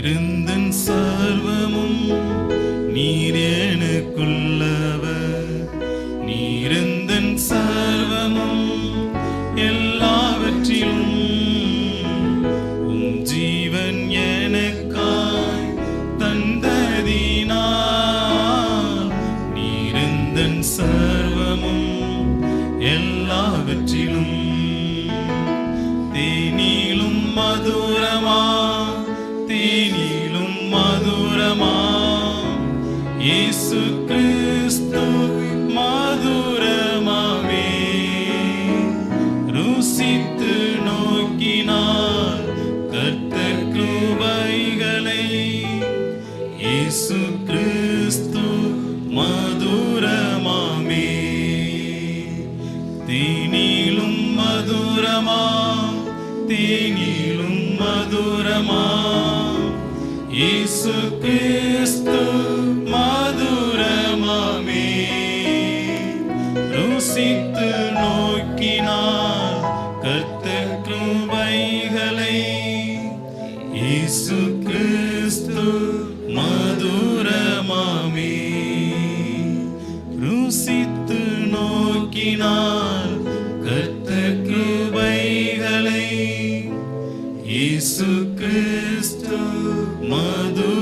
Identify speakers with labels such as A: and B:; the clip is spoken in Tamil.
A: இருந்தன் சர்வமும் நீர் எனக்குள்ளவர். நீருந்தன் சர்வமும் எல்லாவற்றிலும் உம் ஜீவன் எனக்காய் தந்ததினால் நீருந்தன் சர்வமும் எல்லாவற்றிலும் தேனிலும் மதுவும் இயேசு கிறிஸ்து மதுரமாவே ருசித்து நோக்கினார் கர்த்தர் கிருபைகளை. இயேசு கிறிஸ்து மதுரமாமே. தேனிலும் மதுரமா தேனிலும் மதுரமா. இயேசு கிறிஸ்து நேசித்து நோக்கினார் கர்த்தர் கிருபைகளை. இயேசு கிறிஸ்து மதுரமாமே. ருசித்து நோக்கினார் கர்த்தர் கிருபைகளை. இயேசு கிறிஸ்து மதுர